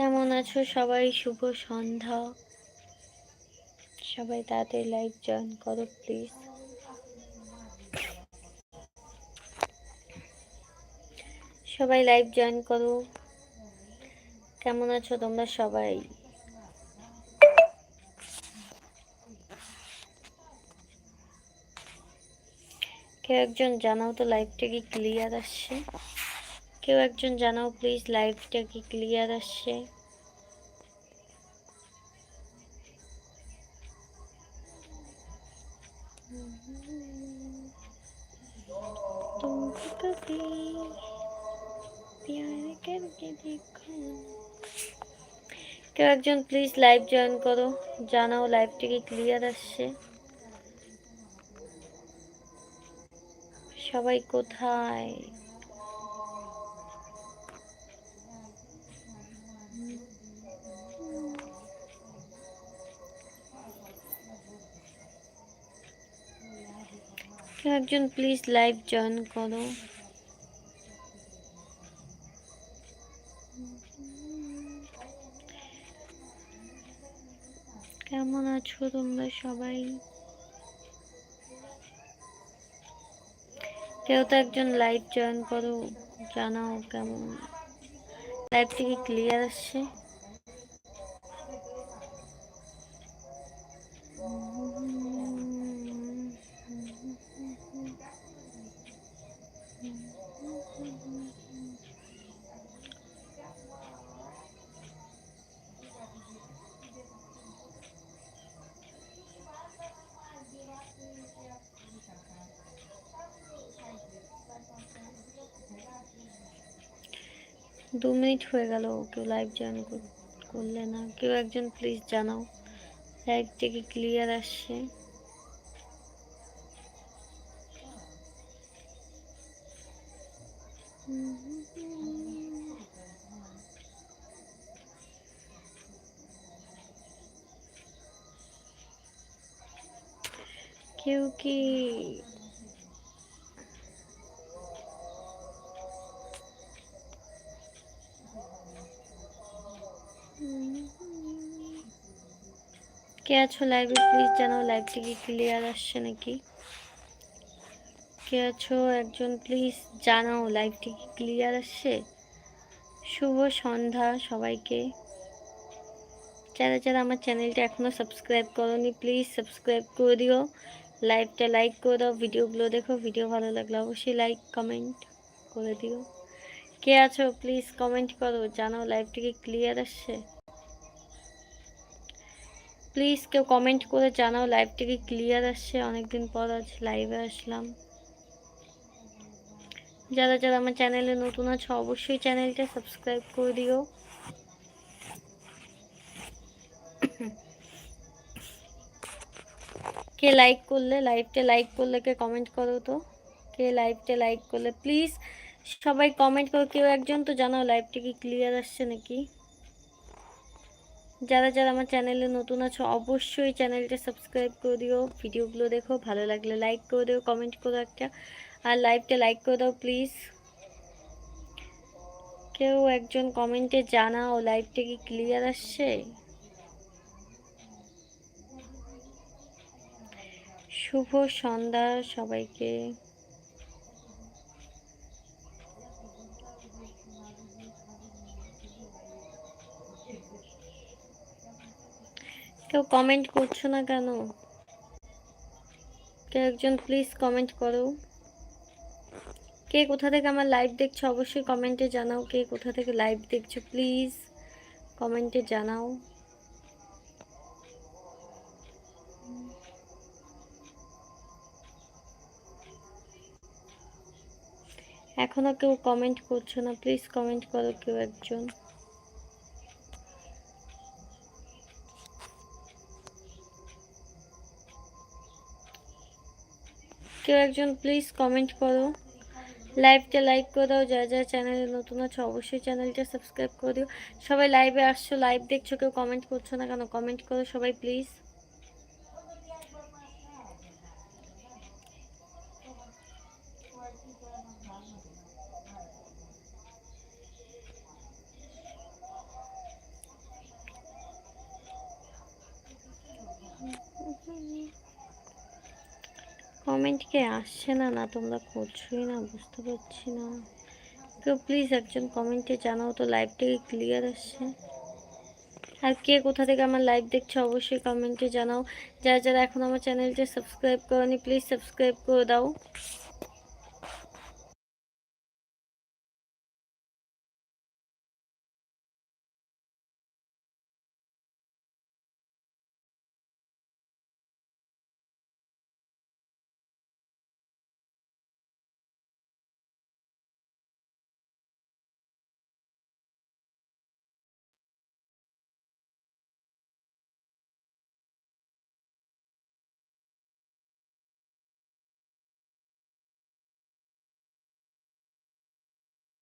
কেমন আছো সবাই? শুভ সন্ধ্যা। সবাই তাড়াতাড়ি লাইভ জয়েন করো প্লিজ সবাই লাইভ জয়েন করো। কেমন আছো তোমরা সবাই? কেউ একজন জানাও তো লাইভটা কি ক্লিয়ার আসছে? কেউ একজন জানাও প্লিজ লাইভটা কি ক্লিয়ার আসছে? কেউ একজন প্লিজ লাইভ জয়েন করো, জানাও লাইভটা কি ক্লিয়ার আসছে? সবাই কোথায়? একজন প্লিজ লাইভ জয়েন করো। কেমন আছো তোমরা সবাই? কেউ তো একজন লাইভ জয়েন করো, জানাও কেমন। লাইভ থেকে ক্লিয়ার আসছে। দু মিনিট হয়ে গেল কেউ লাইভ জয়েন করলে না। কেউ একজন প্লিজ জানাও। লাইভ থেকে ক্লিয়ার আসছে। কেউ কি কে আছো লাইভে প্লিজ জানাও লাইভটি কি ক্লিয়ার আসছে নাকি? কে আছো একজন প্লিজ জানাও লাইভটি কি ক্লিয়ার আসছে? শুভ সন্ধ্যা সবাইকে। যারা যারা আমার চ্যানেলটা এখনও সাবস্ক্রাইব করনি প্লিজ সাবস্ক্রাইব করে দিও। লাইভটা লাইক করে দাও ভিডিওগুলো দেখো ভিডিও ভালো লাগলে অবশ্যই লাইক কমেন্ট করে দিও। কে আছো প্লিজ কমেন্ট করো, জানাও লাইভটি কি ক্লিয়ার আসছে? প্লিজ কেউ কমেন্ট করে জানাও লাইভটা কি ক্লিয়ার আসছে? অনেকদিন পর আজ লাইভে আসলাম। যারা যারা আমার চ্যানেলে নতুন আছে, অবশ্যই চ্যানেলটা সাবস্ক্রাইব করে দিও। কে লাইক করলে লাইভটা লাইক করলে কে কমেন্ট করো তো? কে লাইভটা লাইক করলে প্লিজ সবাই কমেন্ট করো। কেউ একজন তো জানাও লাইভটা কি ক্লিয়ার আসছে নাকি? যারা যারা আমার চ্যানেলে নতুন আছো, অবশ্যই চ্যানেলটা সাবস্ক্রাইব করে দিও। ভিডিওগুলো দেখো, ভালো লাগলে লাইক করে দিও কমেন্ট করো একটা। আর লাইভটা লাইক করে দাও প্লিজ কেউ একজন কমেন্টে জানাও লাইভটা কি ক্লিয়ার আসছে? শুভ সন্ধ্যা সবাইকে। কেউ কমেন্ট করছ না কেন? কেউ একজন প্লিজ কমেন্ট করো। কে কোথা থেকে আমার লাইভ দেখছ অবশ্যই কমেন্টে জানাও। কে কোথা থেকে লাইভ দেখছ প্লিজ কমেন্টে জানাও। এখনও কেউ কমেন্ট করছ না প্লিজ কমেন্ট করো কেউ একজন। কেউ একজন প্লিজ কমেন্ট করো। লাইভটা লাইক করে দাও যা যা চ্যানেলে নতুন আছে, অবশ্যই চ্যানেলটা সাবস্ক্রাইব করে দিও। সবাই লাইভে আসছো লাইভ দেখছ, কেউ কমেন্ট করছ না কেন কমেন্ট করো সবাই প্লিজ কমেন্ট কে আসছে না? না, তোমরা করছোই না, বুঝতে পারছি না। কেউ প্লিজ একজন কমেন্টে জানাও তো লাইভটাকে ক্লিয়ার আসছে? আর কে কোথা থেকে আমার লাইভ দেখছে অবশ্যই কমেন্টে জানাও। যারা যারা এখন আমার চ্যানেলটি সাবস্ক্রাইব করনি প্লিজ সাবস্ক্রাইব করে দাও।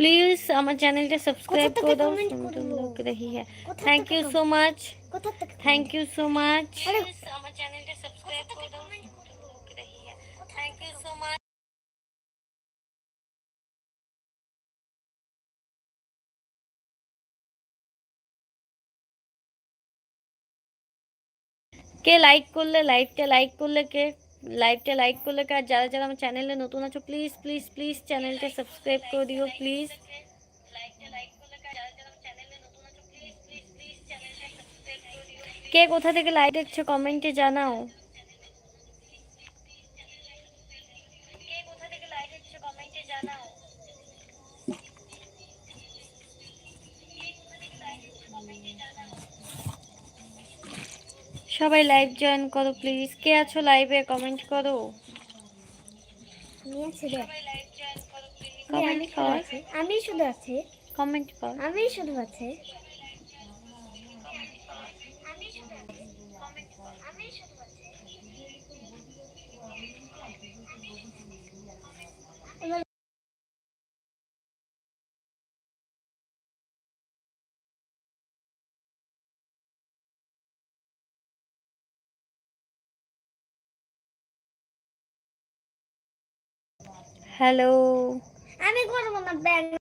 प्लीज़ हमारे चैनल के सब्सक्राइब कर दो लग रही है। Thank you so much thank you so much के लाइक कर ले लाइक के लाइक कर ले के। লাইভটা লাইক করলে কে আর যারা যারা আমার চ্যানেলে নতুন আছো প্লিজ প্লিজ প্লিজ চ্যানেলটা সাবস্ক্রাইব করে দিও প্লিজ কে কোথা থেকে লাইভ দেখছ কমেন্টে জানাও কে কোথা থেকে লাইভ দেখছ কমেন্টে জানাও সবাই লাইভ জয়েন করো প্লিজ কে আছো লাইভে কমেন্ট করো। কমেন্ট কর আমি শুধু আছি। কমেন্ট করো। আমি শুধু আছি। হ্যালো আমি করব না ব্যাগ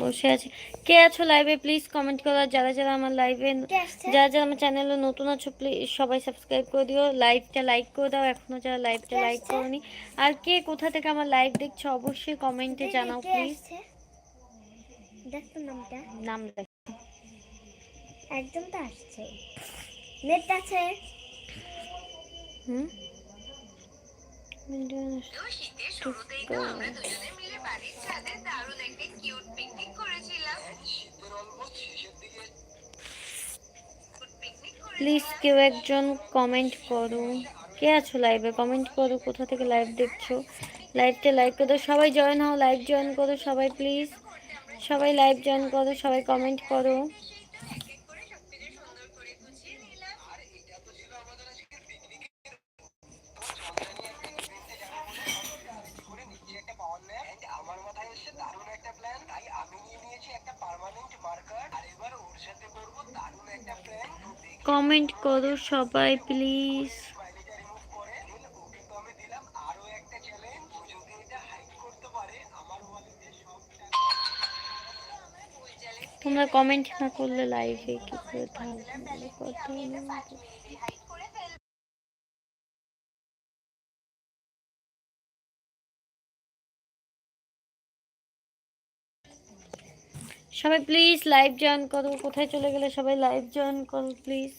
বসে আছি। কে আছো লাইভে প্লিজ কমেন্ট করো। যারা যারা আমার লাইভে যারা যারা আমার চ্যানেলে নতুন আছো প্লিজ সবাই সাবস্ক্রাইব করে দিও। লাইভটা লাইক করে দাও। এখনও যারা লাইভটা লাইক? করনি। আর কে কোথা থেকে আমার লাইভ দেখছ অবশ্যই কমেন্টে জানাও প্লিজ নাম দেখ। একদম তো আসছে। নেট আছে? হুম? শীতের শুরুতেই তো আমরা দুজনে মিলে বাড়ির ছাদে প্লিজ কেউ একজন কমেন্ট করো। কে আছো লাইভে কমেন্ট করো, কোথা থেকে লাইভ দেখছ? লাইভটা লাইক করো। সবাই জয়েন হও লাইভ জয়েন করো সবাই প্লিজ সবাই লাইভ জয়েন করো, সবাই কমেন্ট করো। আমার করো সবাই প্লিজ তোমরা কমেন্ট না করলে লাইভে কি করে থাকবে? সবাই প্লিজ লাইভ জয়েন করো। কোথায় চলে গেলে সবাই লাইভ জয়েন করো প্লিজ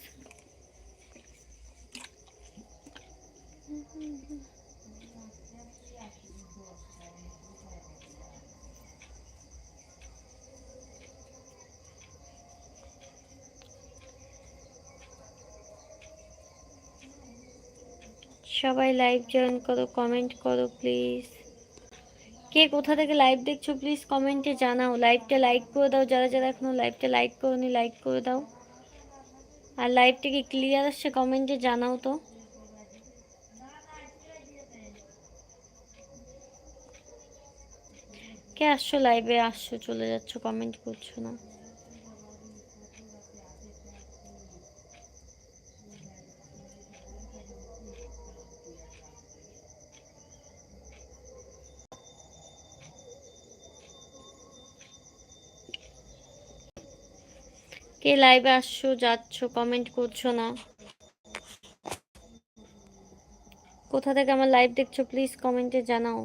সবাই লাইভ জয়েন করো কমেন্ট করো প্লিজ কে কোথা থেকে লাইভ দেখছ প্লিজ কমেন্টে জানাও। লাইভটা লাইক করে দাও, যারা যারা এখনও লাইভটা লাইক করোনি লাইক করে দাও। আর লাইভটা কি ক্লিয়ার আসছে কমেন্টে জানাও তো। কে আসছো লাইভে আসছো, চলে যাচ্ছ কমেন্ট করছ না। কে লাইভে আসছো, যাচ্ছ কমেন্ট করছ না? কোথা থেকে আমার লাইভ দেখছ প্লিজ কমেন্টে জানাও।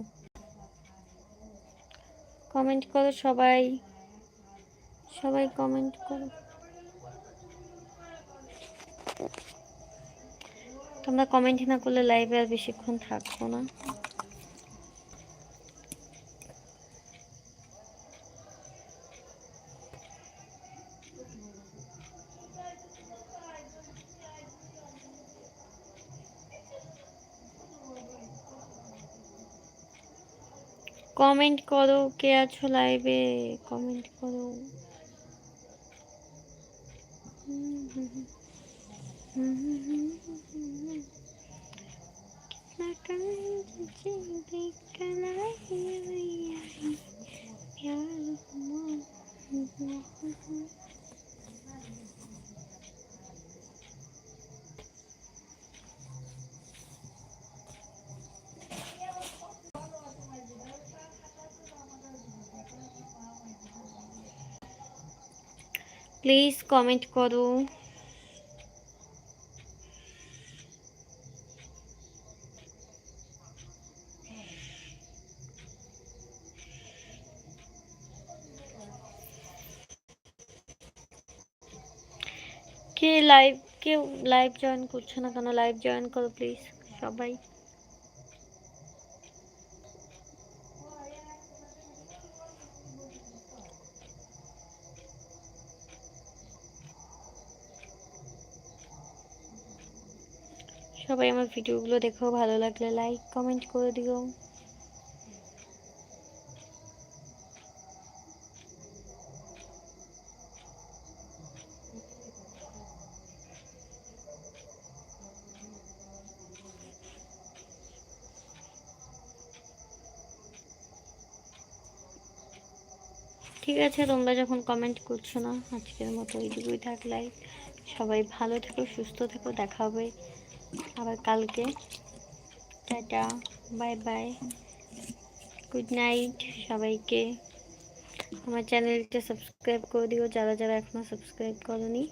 কমেন্ট করো সবাই। সবাই কমেন্ট করো। তোমরা কমেন্ট না করলে লাইভে আর বেশিক্ষণ থাকব না। কমেন্ট করো কে আছো লাইভে কমেন্ট করো। প্লিজ কমেন্ট করো কে লাইভ কেউ লাইভ জয়েন করছ না কেন লাইভ জয়েন করো প্লিজ সবাই সবাই আমার ভিডিওগুলো দেখো, ভালো লাগলে লাইক কমেন্ট করে দিও। ঠিক আছে, তোমরা যখন কমেন্ট করছ না, আজকের মতো এইটুকুই থাক লাইক সবাই ভালো থেকো, সুস্থ থেকো, দেখা হবে। আবার কালকে। Ta-ta, bye bye. Good night সবাইকে। আমার চ্যানেলটা সাবস্ক্রাইব করে দিও, যারা যারা এখনও সাবস্ক্রাইব করনি।